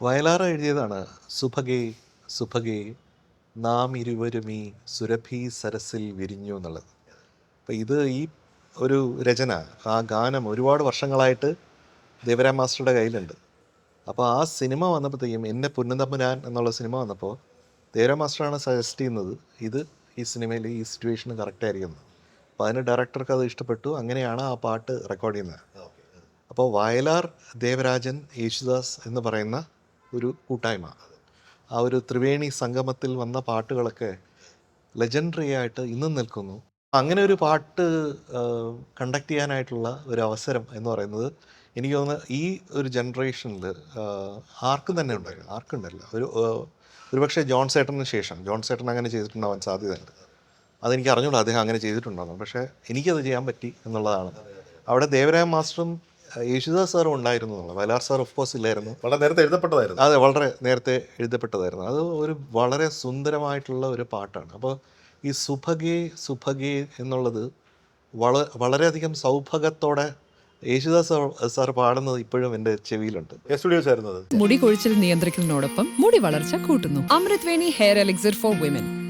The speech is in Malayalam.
വയലാർ എഴുതിയതാണ് സുഭഗേ സുഭഗേ നാം ഇരുവരും ഈ സുരഭി സരസിൽ വിരിഞ്ഞു എന്നുള്ളത്. അപ്പം ഇത് ഈ ഒരു രചന ആ ഗാനം ഒരുപാട് വർഷങ്ങളായിട്ട് ദേവരാം മാസ്റ്ററുടെ കയ്യിലുണ്ട്. അപ്പോൾ ആ സിനിമ വന്നപ്പോഴത്തേക്കും എന്നെ പുന്നന്തമ്പുരാൻ എന്നുള്ള സിനിമ വന്നപ്പോൾ ദേവരാം മാസ്റ്ററാണ് സജസ്റ്റ് ചെയ്യുന്നത് ഇത് ഈ സിനിമയിൽ ഈ സിറ്റുവേഷന് കറക്റ്റ് ആയിരിക്കുന്നത് അപ്പോൾ അതിന് ഡയറക്ടർക്ക് അത് ഇഷ്ടപ്പെട്ടു അങ്ങനെയാണ് ആ പാട്ട് റെക്കോർഡ് ചെയ്യുന്നത്. അപ്പോൾ വയലാർ ദേവരാജൻ യേശുദാസ് എന്ന് പറയുന്ന ഒരു കൂട്ടായ്മ. ആ ഒരു ത്രിവേണി സംഗമത്തിൽ വന്ന പാട്ടുകളൊക്കെ ലെജൻഡറി ആയിട്ട് ഇന്നും നിൽക്കുന്നു. അങ്ങനെ ഒരു പാട്ട് കണ്ടക്ട് ചെയ്യാനായിട്ടുള്ള ഒരു അവസരം എന്ന് പറയുന്നത് എനിക്ക് തോന്നുന്നു ഈ ഒരു ജനറേഷനിൽ ആർക്കും തന്നെ ഉണ്ടായിരുന്നു ആർക്കും ഉണ്ടായില്ല. ഒരു ഒരുപക്ഷെ ജോൺ സേട്ടന് ശേഷം. ജോൺ സേട്ടൻ അങ്ങനെ ചെയ്തിട്ടുണ്ടാവാൻ സാധ്യതയുണ്ട്. അതെനിക്ക് അറിഞ്ഞൂടാ അദ്ദേഹം അങ്ങനെ ചെയ്തിട്ടുണ്ടാകും പക്ഷേ എനിക്കത് ചെയ്യാൻ പറ്റി എന്നുള്ളതാണ്. അവിടെ ദേവരായ മാസ്റ്ററും യേശുദാസ് സാറും ഉണ്ടായിരുന്നു വയലാർ സാർ ഓഫ് കോഴ്സ് ഇല്ലായിരുന്നു. വളരെ നേരത്തെ എഴുതപ്പെട്ടതായിരുന്നു. അതെ വളരെ നേരത്തെ എഴുതപ്പെട്ടതായിരുന്നു. അത് ഒരു വളരെ സുന്ദരമായിട്ടുള്ള ഒരു പാട്ടാണ്. അപ്പോൾ ഈ സുഭഗേ സുഭഗേ എന്നുള്ളത് വള വളരെയധികം സൗഭഗത്തോടെ യേശുദാസ് സാർ- സാർ പാടുന്നത് ഇപ്പോഴും എന്റെ ചെവിയിലുണ്ട്. എ സ്റ്റുഡിയോസ് ആയിരുന്നു മുടി കൊഴിച്ചിൽ നിയന്ത്രിക്കുന്നതിനോടൊപ്പം മുടി വളർച്ച കൂട്ടുന്നു. അമൃത് Veni hair elixir for women.